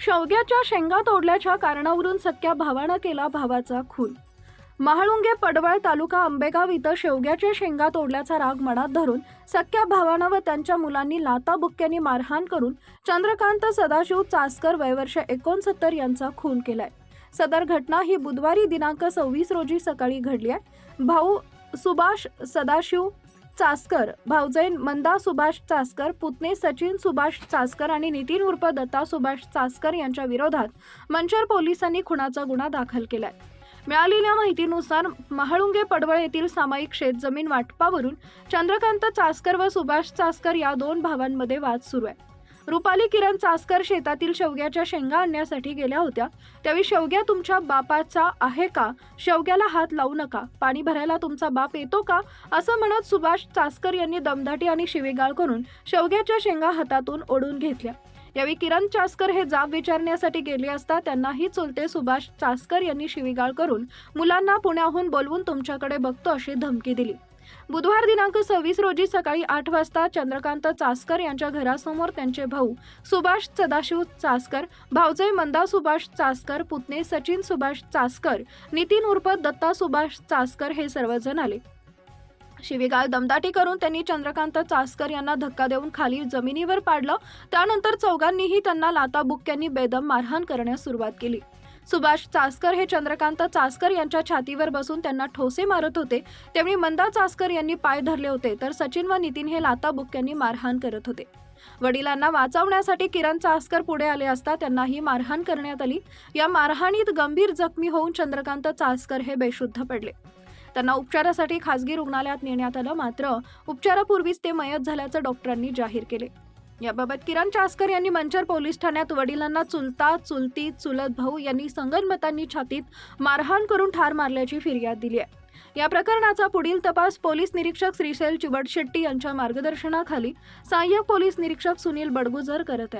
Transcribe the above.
शेवग्याच्या शेंगा तोडल्याच्या कारणावरून सख्या भावानं केला भावाचा खून. महाळुंगे पडवळ तालुका आंबेगाव इथं शेवग्याच्या शेंगा तोडल्याचा राग मनात धरून सख्या भावानं व त्यांच्या मुलांनी लाता बुक्क्यांनी मारहाण करून चंद्रकांत सदाशिव चासकर वयवर्ष एकोणसत्तर यांचा खून केलाय. सदर घटना ही बुधवारी दिनांक सव्वीस रोजी सकाळी घडली आहे. भाऊ सुभाष सदाशिव चासकर भाऊजैन मंदा सुभाष चासकर पुतणे सचिन सुभाष चासकर आणि नितीन उर्फ दत्ता सुभाष चासकर यांच्या विरोधात मंचर पोलिसांनी खुनाचा गुन्हा दाखल केलाय. मिळालेल्या माहितीनुसार महाळुंगे पडवळ येथील सामायिक शेतजमीन वाटपावरून चंद्रकांत चासकर व सुभाष चासकर या दोन भावांमध्ये वाद सुरू आहे. रुपाली किरण चासकर शेतातील शेवग्याच्या शेंगा आणण्यासाठी गेल्या होत्या. त्यावेळी शेवग्या तुमच्या बापाचा आहे का? शेवग्याला हात लावू नका. पाणी भरायला तुमचा बाप येतो का? असं म्हणत सुभाष चासकर यांनी दमदाटी आणि शिवेगाळ करून शेवग्याच्या शेंगा हातातून ओढून घेतल्या. यावेळी किरण चासकर हे जाब विचारण्यासाठी गेले असता त्यांनाही चुलते सुभाष चासकर यांनी शिवीगाळ करून मुलांना पुण्याहून बोलवून तुमच्याकडे बघतो अशी धमकी दिली. बुधवार दिनांक सव्वीस रोजी सकाळी आठ वाजता चंद्रकांत चासकर यांच्या घरासमोर त्यांचे भाऊ सुभाष सदाशिव चासकर भाऊजे मंदा सुभाष चासकर पुतणे सचिन सुभाष चासकर नितीन उर्फ दत्ता सुभाष चासकर हे सर्वजण आले. शिवीगाळ दमदाटी करून त्यांनी चंद्रकांत चासकर यांना धक्का देऊन खाली जमिनीवर पाडलं. त्यानंतर चौघांनीही त्यांना लाताबुक्क्यांनी बेदम मारहाण करण्यास सुरुवात केली. सुभाष चासकर हे चंद्रकांत चासकर यांच्या छातीवर बसून त्यांना ठोसे मारत होते. त्यावेळी मंदा चासकर यांनी पाय धरले होते तर सचिन व नितीन हे लाताबुक्क्यांनी मारहाण करत होते. वडिलांना वाचवण्यासाठी किरण चासकर पुढे आले असता त्यांनाही मारहाण करण्यात आली. या मारहाणीत गंभीर जखमी होऊन चंद्रकांत चासकर हे बेशुद्ध पडले. त्यांना उपचारासाठी खासगी रुग्णालयात नेण्यात आलं मात्र उपचारापूर्वीच ते मयत झाल्याचं डॉक्टरांनी जाहीर केले. याबाबत किरण चास्कर यांनी मंचर पोलीस ठाण्यात वडिलांना चुलता चुलती चुलत भाऊ यांनी संगनमतांनी छातीत मारहाण करून ठार मारल्याची फिर्याद दिली आहे. या प्रकरणाचा पुढील तपास पोलीस निरीक्षक श्रीशैल चिवडशेट्टी यांच्या मार्गदर्शनाखाली सहाय्यक पोलीस निरीक्षक सुनील बडगुजर करत आहेत.